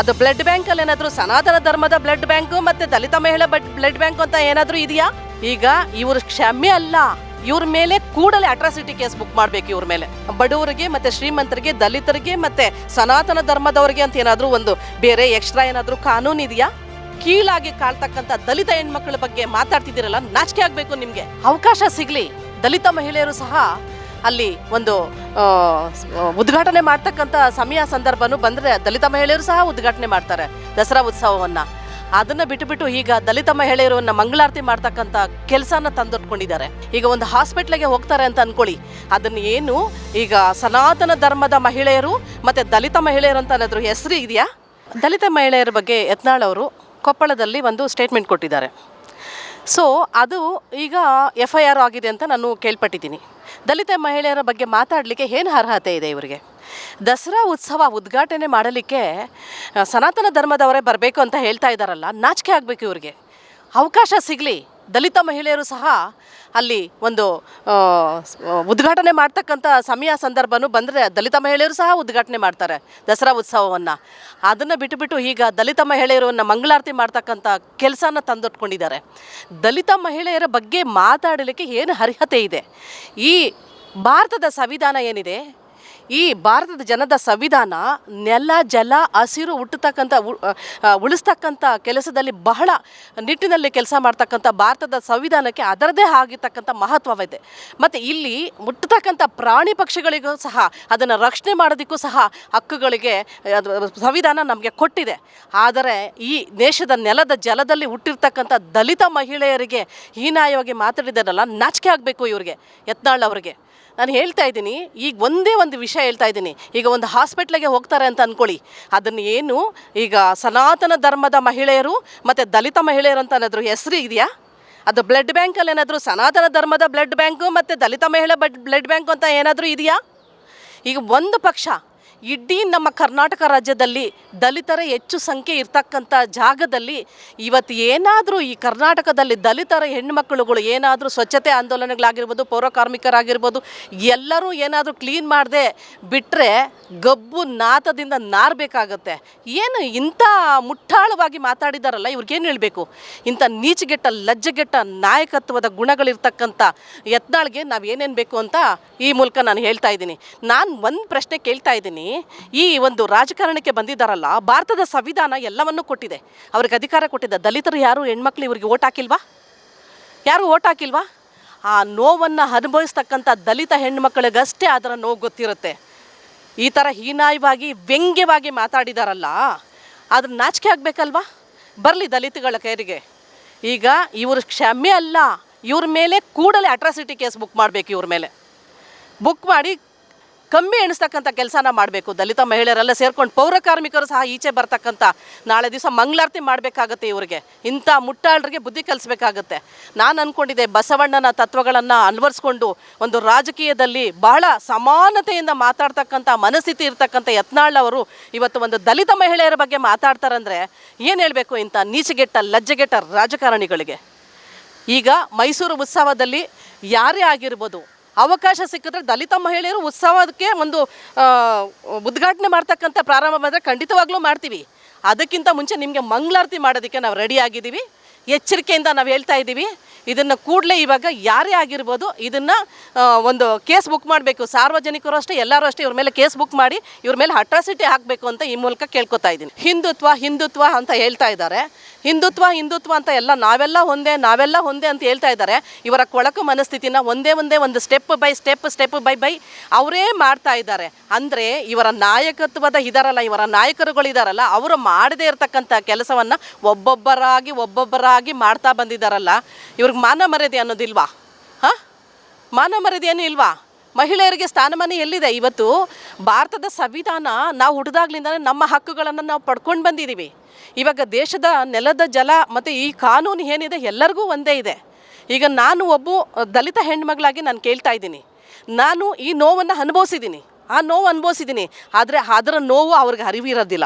ಅದು blood bank ಅಲ್ಲಿ ಏನಾದ್ರು ಸನಾತನ ಧರ್ಮದ ಬ್ಲಡ್ ಬ್ಯಾಂಕ್ ಮತ್ತೆ ದಲಿತ ಮಹಿಳಾ ಬ್ಲಡ್ ಬ್ಯಾಂಕ್ ಅಂತ ಏನಾದರೂ ಇದೆಯಾ? ಈಗ ಇವ್ರ ಕ್ಷಮೆ ಅಲ್ಲ. ಇವ್ರ ಮೇಲೆ ಕೂಡಲೇ ಅಟ್ರಾಸಿಟಿ ಕೇಸ್ ಬುಕ್ ಮಾಡ್ಬೇಕು ಇವ್ರ ಮೇಲೆ. ಬಡವರಿಗೆ ಮತ್ತೆ ಶ್ರೀಮಂತರಿಗೆ, ದಲಿತರಿಗೆ ಮತ್ತೆ ಸನಾತನ ಧರ್ಮದವರಿಗೆ ಅಂತ ಏನಾದರೂ ಒಂದು ಬೇರೆ ಎಕ್ಸ್ಟ್ರಾ ಏನಾದರೂ ಕಾನೂನು ಇದೆಯಾ? ಕೀಳಾಗಿ ಕಾಳ್ತಕ್ಕಂಥ ದಲಿತ ಹೆಣ್ಮಕ್ಳ ಬಗ್ಗೆ ಮಾತಾಡ್ತಿದ್ದೀರಲ್ಲ, ನಾಚಿಕೆ ಆಗ್ಬೇಕು ನಿಮ್ಗೆ. ಅವಕಾಶ ಸಿಗ್ಲಿ. ದಲಿತ ಮಹಿಳೆಯರು ಸಹ ಅಲ್ಲಿ ಒಂದು ಉದ್ಘಾಟನೆ ಮಾಡ್ತಕ್ಕಂಥ ಸಮಯ ಸಂದರ್ಭನೂ ಬಂದರೆ ದಲಿತ ಮಹಿಳೆಯರು ಸಹ ಉದ್ಘಾಟನೆ ಮಾಡ್ತಾರೆ ದಸರಾ ಉತ್ಸವವನ್ನು. ಅದನ್ನು ಬಿಟ್ಟುಬಿಟ್ಟು ಈಗ ದಲಿತ ಮಹಿಳೆಯರನ್ನು ಮಂಗಳಾರತಿ ಮಾಡ್ತಕ್ಕಂಥ ಕೆಲಸನ ತಂದೊಟ್ಕೊಂಡಿದ್ದಾರೆ ಈಗ ಒಂದು ಹಾಸ್ಪಿಟ್ಲಿಗೆ ಹೋಗ್ತಾರೆ ಅಂತ ಅಂದ್ಕೊಳ್ಳಿ ಅದನ್ನು ಏನು ಈಗ ಸನಾತನ ಧರ್ಮದ ಮಹಿಳೆಯರು ಮತ್ತು ದಲಿತ ಮಹಿಳೆಯರು ಅಂತ ಅನ್ನೋದ್ರ ಹೆಸರು ಇದೆಯಾ? ದಲಿತ ಮಹಿಳೆಯರ ಬಗ್ಗೆ ಯತ್ನಾಳ್ ಅವರು ಕೊಪ್ಪಳದಲ್ಲಿ ಒಂದು ಸ್ಟೇಟ್ಮೆಂಟ್ ಕೊಟ್ಟಿದ್ದಾರೆ. ಸೊ ಅದು ಈಗ ಎಫ್ ಐ ಆರ್ ಆಗಿದೆ ಅಂತ ನಾನು ಕೇಳ್ಪಟ್ಟಿದ್ದೀನಿ. ದಲಿತ ಮಹಿಳೆಯರ ಬಗ್ಗೆ ಮಾತಾಡಲಿಕ್ಕೆ ಏನು ಅರ್ಹತೆ ಇದೆ ಇವರಿಗೆ? ದಸರಾ ಉತ್ಸವ ಉದ್ಘಾಟನೆ ಮಾಡಲಿಕ್ಕೆ ಸನಾತನ ಧರ್ಮದವರೇ ಬರಬೇಕು ಅಂತ ಹೇಳ್ತಾ ಇದ್ದಾರಲ್ಲ, ನಾಚಿಕೆ ಆಗಬೇಕು ಇವ್ರಿಗೆ. ಅವಕಾಶ ಸಿಗಲಿ. ದಲಿತ ಮಹಿಳೆಯರು ಸಹ ಅಲ್ಲಿ ಒಂದು ಉದ್ಘಾಟನೆ ಮಾಡ್ತಕ್ಕಂಥ ಸಮಯ ಸಂದರ್ಭನೂ ಬಂದರೆ ದಲಿತ ಮಹಿಳೆಯರು ಸಹ ಉದ್ಘಾಟನೆ ಮಾಡ್ತಾರೆ ದಸರಾ ಉತ್ಸವವನ್ನು. ಅದನ್ನು ಬಿಟ್ಟುಬಿಟ್ಟು ಈಗ ದಲಿತ ಮಹಿಳೆಯರನ್ನು ಮಂಗಳಾರತಿ ಮಾಡ್ತಕ್ಕಂಥ ಕೆಲಸನ ತಂದೊಟ್ಕೊಂಡಿದ್ದಾರೆ. ದಲಿತ ಮಹಿಳೆಯರ ಬಗ್ಗೆ ಮಾತಾಡಲಿಕ್ಕೆ ಏನು ಅರ್ಹತೆ ಇದೆ? ಈ ಭಾರತದ ಸಂವಿಧಾನ ಏನಿದೆ? ಈ ಭಾರತದ ಜನದ ಸಂವಿಧಾನ ನೆಲ, ಜಲ, ಹಸಿರು ಹುಟ್ಟತಕ್ಕಂಥ ಉಳಿಸ್ತಕ್ಕಂಥ ಕೆಲಸದಲ್ಲಿ ಬಹಳ ನಿಟ್ಟಿನಲ್ಲಿ ಕೆಲಸ ಮಾಡ್ತಕ್ಕಂಥ ಭಾರತದ ಸಂವಿಧಾನಕ್ಕೆ ಅದರದೇ ಆಗಿರ್ತಕ್ಕಂಥ ಮಹತ್ವವಿದೆ. ಮತ್ತು ಇಲ್ಲಿ ಮುಟ್ಟತಕ್ಕಂಥ ಪ್ರಾಣಿ ಪಕ್ಷಿಗಳಿಗೂ ಸಹ ಅದನ್ನು ರಕ್ಷಣೆ ಮಾಡೋದಕ್ಕೂ ಸಹ ಹಕ್ಕುಗಳಿಗೆ ಸಂವಿಧಾನ ನಮಗೆ ಕೊಟ್ಟಿದೆ. ಆದರೆ ಈ ದೇಶದ ನೆಲದ ಜಲದಲ್ಲಿ ಹುಟ್ಟಿರ್ತಕ್ಕಂಥ ದಲಿತ ಮಹಿಳೆಯರಿಗೆ ಹೀನಾಯವಾಗಿ ಮಾತಾಡಿದಾರಲ್ಲ ನಾಚಿಕೆ ಆಗಬೇಕು ಇವರಿಗೆ, ಯತ್ನಾಳ್ ಅವರಿಗೆ. ನಾನು ಹೇಳ್ತಾ ಇದ್ದೀನಿ ಈಗ ಒಂದೇ ಒಂದು ವಿಷಯ ಹೇಳ್ತಾ ಇದ್ದೀನಿ. ಈಗ ಒಂದು ಹಾಸ್ಪಿಟ್ಲಿಗೆ ಹೋಗ್ತಾರೆ ಅಂತ ಅಂದ್ಕೊಳ್ಳಿ ಅದನ್ನು ಏನು ಈಗ ಸನಾತನ ಧರ್ಮದ ಮಹಿಳೆಯರು ಮತ್ತು ದಲಿತ ಮಹಿಳೆಯರು ಅಂತ ಅನ್ನೋದ್ರ ಹೆಸರು ಇದೆಯಾ? ಅದು ಬ್ಲಡ್ ಬ್ಯಾಂಕಲ್ಲಿ ಏನಾದರೂ ಸನಾತನ ಧರ್ಮದ ಬ್ಲಡ್ ಬ್ಯಾಂಕು ಮತ್ತು ದಲಿತ ಮಹಿಳೆ ಬ್ಲಡ್ ಬ್ಯಾಂಕ್ ಅಂತ ಏನಾದರೂ ಇದೆಯಾ? ಈಗ ಒಂದು ಪಕ್ಷ ಇಡೀ ನಮ್ಮ ಕರ್ನಾಟಕ ರಾಜ್ಯದಲ್ಲಿ ದಲಿತರ ಹೆಚ್ಚು ಸಂಖ್ಯೆ ಇರ್ತಕ್ಕಂಥ ಜಾಗದಲ್ಲಿ ಇವತ್ತು ಏನಾದರೂ ಈ ಕರ್ನಾಟಕದಲ್ಲಿ ದಲಿತರ ಹೆಣ್ಮಕ್ಳುಗಳು ಏನಾದರೂ ಸ್ವಚ್ಛತೆ ಆಂದೋಲನಗಳಾಗಿರ್ಬೋದು, ಪೌರ ಕಾರ್ಮಿಕರಾಗಿರ್ಬೋದು, ಎಲ್ಲರೂ ಏನಾದರೂ ಕ್ಲೀನ್ ಮಾಡದೆ ಬಿಟ್ಟರೆ ಗಬ್ಬು ನಾತದಿಂದ ನಾರಬೇಕಾಗತ್ತೆ. ಏನು ಇಂಥ ಮುಟ್ಟಾಳವಾಗಿ ಮಾತಾಡಿದಾರಲ್ಲ, ಇವ್ರಿಗೇನು ಹೇಳಬೇಕು? ಇಂಥ ನೀಚಗೆಟ್ಟ, ಲಜ್ಜೆಗೆಟ್ಟ ನಾಯಕತ್ವದ ಗುಣಗಳಿರ್ತಕ್ಕಂಥ ಯತ್ನಾಳ್ಗೆ ನಾವು ಏನೇನು ಬೇಕು ಅಂತ ಈ ಮೂಲಕ ನಾನು ಹೇಳ್ತಾ ಇದ್ದೀನಿ. ನಾನು ಒಂದು ಪ್ರಶ್ನೆ ಕೇಳ್ತಾ ಇದ್ದೀನಿ. ಈ ಒಂದು ರಾಜಕಾರಣಕ್ಕೆ ಬಂದಿದ್ದಾರಲ್ಲ, ಭಾರತದ ಸಂವಿಧಾನ ಎಲ್ಲವನ್ನೂ ಕೊಟ್ಟಿದೆ. ಅವ್ರಿಗೆ ಅಧಿಕಾರ ಕೊಟ್ಟಿದೆ ದಲಿತರು ಯಾರು, ಹೆಣ್ಮಕ್ಳು ಇವ್ರಿಗೆ ಓಟ್ ಹಾಕಿಲ್ವಾ? ಯಾರು ಓಟ್ ಹಾಕಿಲ್ವಾ? ಆ ನೋವನ್ನು ಅನುಭವಿಸ್ತಕ್ಕಂಥ ದಲಿತ ಹೆಣ್ಮಕ್ಳಿಗಷ್ಟೇ ಅದರ ನೋವು ಗೊತ್ತಿರುತ್ತೆ. ಈ ಥರ ಹೀನಾಯವಾಗಿ, ವ್ಯಂಗ್ಯವಾಗಿ ಮಾತಾಡಿದಾರಲ್ಲ ಅದ್ರ ನಾಚಿಕೆ ಆಗಬೇಕಲ್ವಾ? ಬರಲಿ ದಲಿತಗಳ ಕೈರಿಗೆ. ಈಗ ಇವ್ರ ಕ್ಷಮೆ ಅಲ್ಲ, ಇವ್ರ ಮೇಲೆ ಕೂಡಲೇ ಅಟ್ರಾಸಿಟಿ ಕೇಸ್ ಬುಕ್ ಮಾಡಬೇಕು ಇವ್ರ ಮೇಲೆ. ಬುಕ್ ಮಾಡಿ ಕಮ್ಮಿ ಎಣಿಸ್ತಕ್ಕಂಥ ಕೆಲಸನ ಮಾಡಬೇಕು. ದಲಿತ ಮಹಿಳೆಯರೆಲ್ಲ ಸೇರ್ಕೊಂಡು ಪೌರ ಕಾರ್ಮಿಕರು ಸಹ ಈಚೆ ಬರ್ತಕ್ಕಂಥ ನಾಳೆ ದಿವಸ ಮಂಗಳಾರತಿ ಮಾಡಬೇಕಾಗತ್ತೆ ಇವರಿಗೆ. ಇಂಥ ಮುಟ್ಟಾಳರಿಗೆ ಬುದ್ಧಿ ಕಲಿಸ್ಬೇಕಾಗತ್ತೆ. ನಾನು ಅಂದ್ಕೊಂಡಿದ್ದೆ ಬಸವಣ್ಣನ ತತ್ವಗಳನ್ನು ಅನ್ವರ್ಸ್ಕೊಂಡು ಒಂದು ರಾಜಕೀಯದಲ್ಲಿ ಬಹಳ ಸಮಾನತೆಯಿಂದ ಮಾತಾಡ್ತಕ್ಕಂಥ ಮನಸ್ಥಿತಿ ಇರ್ತಕ್ಕಂಥ ಯತ್ನಾಳ್ ಅವರು ಇವತ್ತು ಒಂದು ದಲಿತ ಮಹಿಳೆಯರ ಬಗ್ಗೆ ಮಾತಾಡ್ತಾರಂದರೆ ಏನು ಹೇಳಬೇಕು ಇಂಥ ನೀಚಗೆಟ್ಟ, ಲಜ್ಜೆಗೆಟ್ಟ ರಾಜಕಾರಣಿಗಳಿಗೆ? ಈಗ ಮೈಸೂರು ಉತ್ಸವದಲ್ಲಿ ಯಾರೇ ಆಗಿರ್ಬೋದು ಅವಕಾಶ ಸಿಕ್ಕಿದ್ರೆ ದಲಿತ ಮಹಿಳೆಯರು ಉತ್ಸವಕ್ಕೆ ಒಂದು ಉದ್ಘಾಟನೆ ಮಾಡ್ತಕ್ಕಂಥ ಪ್ರಾರಂಭ ಬಂದರೆ ಖಂಡಿತವಾಗ್ಲೂ ಮಾಡ್ತೀವಿ. ಅದಕ್ಕಿಂತ ಮುಂಚೆ ನಿಮಗೆ ಮಂಗಳಾರತಿ ಮಾಡೋದಕ್ಕೆ ನಾವು ರೆಡಿ ಆಗಿದ್ದೀವಿ. ಎಚ್ಚರಿಕೆಯಿಂದ ನಾವು ಹೇಳ್ತಾ ಇದ್ದೀವಿ. ಇದನ್ನು ಕೂಡಲೇ ಇವಾಗ ಯಾರೇ ಆಗಿರ್ಬೋದು ಇದನ್ನು ಒಂದು ಕೇಸ್ ಬುಕ್ ಮಾಡಬೇಕು. ಸಾರ್ವಜನಿಕರು ಅಷ್ಟೇ, ಎಲ್ಲರೂ ಅಷ್ಟೇ ಇವ್ರ ಮೇಲೆ ಕೇಸ್ ಬುಕ್ ಮಾಡಿ ಇವ್ರ ಮೇಲೆ ಅಟ್ರಾಸಿಟಿ ಹಾಕಬೇಕು ಅಂತ ಈ ಮೂಲಕ ಕೇಳ್ಕೊತಾ ಇದ್ದೀನಿ. ಹಿಂದುತ್ವ ಹಿಂದುತ್ವ ಅಂತ ಹೇಳ್ತಾ ಇದ್ದಾರೆ. ಹಿಂದುತ್ವ ಹಿಂದುತ್ವ ಅಂತ ಎಲ್ಲ ನಾವೆಲ್ಲ ಒಂದೇ ನಾವೆಲ್ಲ ಒಂದೇ ಅಂತ ಹೇಳ್ತಾ ಇದ್ದಾರೆ. ಇವರ ಕೊಳಕು ಮನಸ್ಥಿತಿನ ಒಂದೇ ಒಂದೇ, ಒಂದು step by step step by by ಅವರೇ ಮಾಡ್ತಾ ಇದ್ದಾರೆ. ಅಂದರೆ ಇವರ ನಾಯಕತ್ವದ ಇದಾರಲ್ಲ, ಇವರ ನಾಯಕರುಗಳಿದಾರಲ್ಲ ಅವರು ಮಾಡದೇ ಇರತಕ್ಕಂಥ ಕೆಲಸವನ್ನು ಒಬ್ಬೊಬ್ಬರಾಗಿ ಒಬ್ಬೊಬ್ಬರಾಗಿ ಮಾಡ್ತಾ ಬಂದಿದ್ದಾರಲ್ಲ ಇವ್ರಿಗೆ ಮಾನ ಮರ್ಯಾದೆ ಅನ್ನೋದಿಲ್ವಾ? ಹಾಂ? ಮಾನ ಮರ್ಯಾದೆ ಏನು ಇಲ್ವಾ? ಮಹಿಳೆಯರಿಗೆ ಸ್ಥಾನಮಾನ ಎಲ್ಲಿದೆ? ಇವತ್ತು ಭಾರತದ ಸಂವಿಧಾನ ನಾವು ಹುಟ್ಟಿದಾಗ್ಲಿಂದಲೇ ನಮ್ಮ ಹಕ್ಕುಗಳನ್ನು ನಾವು ಪಡ್ಕೊಂಡು ಬಂದಿದ್ದೀವಿ ಇವಾಗ ದೇಶದ ನೆಲದ ಜಲ ಮತ್ತು ಈ ಕಾನೂನು ಏನಿದೆ ಎಲ್ಲರಿಗೂ ಒಂದೇ ಇದೆ. ಈಗ ನಾನು ಒಬ್ಬ ದಲಿತ ಹೆಣ್ಮಗಳಾಗಿ ನಾನು ಕೇಳ್ತಾ ಇದ್ದೀನಿ. ನಾನು ಈ ನೋವನ್ನು ಅನುಭವಿಸಿದ್ದೀನಿ. ಆ ನೋವು ಅನುಭವಿಸಿದ್ದೀನಿ. ಆದರೆ ಅದರ ನೋವು ಅವ್ರಿಗೆ ಅರಿವಿರೋದಿಲ್ಲ.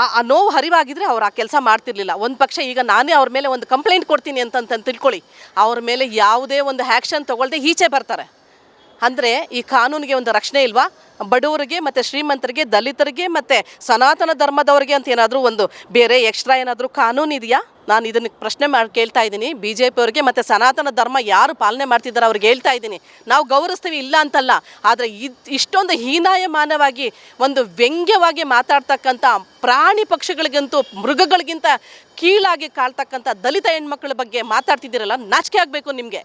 ಆ ಆ ನೋವು ಹರಿವಾಗಿದ್ದರೆ ಅವ್ರು ಆ ಕೆಲಸ ಮಾಡ್ತಿರ್ಲಿಲ್ಲ. ಒಂದು ಪಕ್ಷ ಈಗ ನಾನೇ ಅವ್ರ ಮೇಲೆ ಒಂದು ಕಂಪ್ಲೇಂಟ್ ಕೊಡ್ತೀನಿ ಅಂತಂತ ತಿಳ್ಕೊಳ್ಳಿ. ಅವ್ರ ಮೇಲೆ ಯಾವುದೇ ಒಂದು ಆ್ಯಕ್ಷನ್ ತೊಗೊಳ್ದೆ ಈಚೆ ಬರ್ತಾರೆ. ಅಂದರೆ ಈ ಕಾನೂನಿಗೆ ಒಂದು ರಕ್ಷಣೆ ಇಲ್ವಾ? ಬಡವರಿಗೆ ಮತ್ತು ಶ್ರೀಮಂತರಿಗೆ, ದಲಿತರಿಗೆ ಮತ್ತು ಸನಾತನ ಧರ್ಮದವರಿಗೆ ಅಂತ ಏನಾದರೂ ಒಂದು ಬೇರೆ ಎಕ್ಸ್ಟ್ರಾ ಏನಾದರೂ ಕಾನೂನು ಇದೆಯಾ? ನಾನು ಇದನ್ನು ಪ್ರಶ್ನೆ ಮಾಡಿ ಕೇಳ್ತಾ ಇದ್ದೀನಿ. ಬಿ ಜೆ ಪಿ ಅವ್ರಿಗೆ ಮತ್ತು ಸನಾತನ ಧರ್ಮ ಯಾರು ಪಾಲನೆ ಮಾಡ್ತಿದ್ದಾರೆ ಅವ್ರಿಗೆ ಹೇಳ್ತಾ ಇದ್ದೀನಿ. ನಾವು ಗೌರವಿಸ್ತೀವಿ ಇಲ್ಲ ಅಂತಲ್ಲ, ಆದರೆ ಇದು ಇಷ್ಟೊಂದು ಹೀನಾಯಮಾನವಾಗಿ ಒಂದು ವ್ಯಂಗ್ಯವಾಗಿ ಮಾತಾಡ್ತಕ್ಕಂಥ ಪ್ರಾಣಿ ಪಕ್ಷಿಗಳಿಗಂತೂ ಮೃಗಗಳಿಗಿಂತ ಕೀಳಾಗಿ ಕಾಳ್ತಕ್ಕಂಥ ದಲಿತ ಹೆಣ್ಮಕ್ಳ ಬಗ್ಗೆ ಮಾತಾಡ್ತಿದ್ದೀರಲ್ಲ, ನಾಚಿಕೆ ಆಗಬೇಕು ನಿಮಗೆ.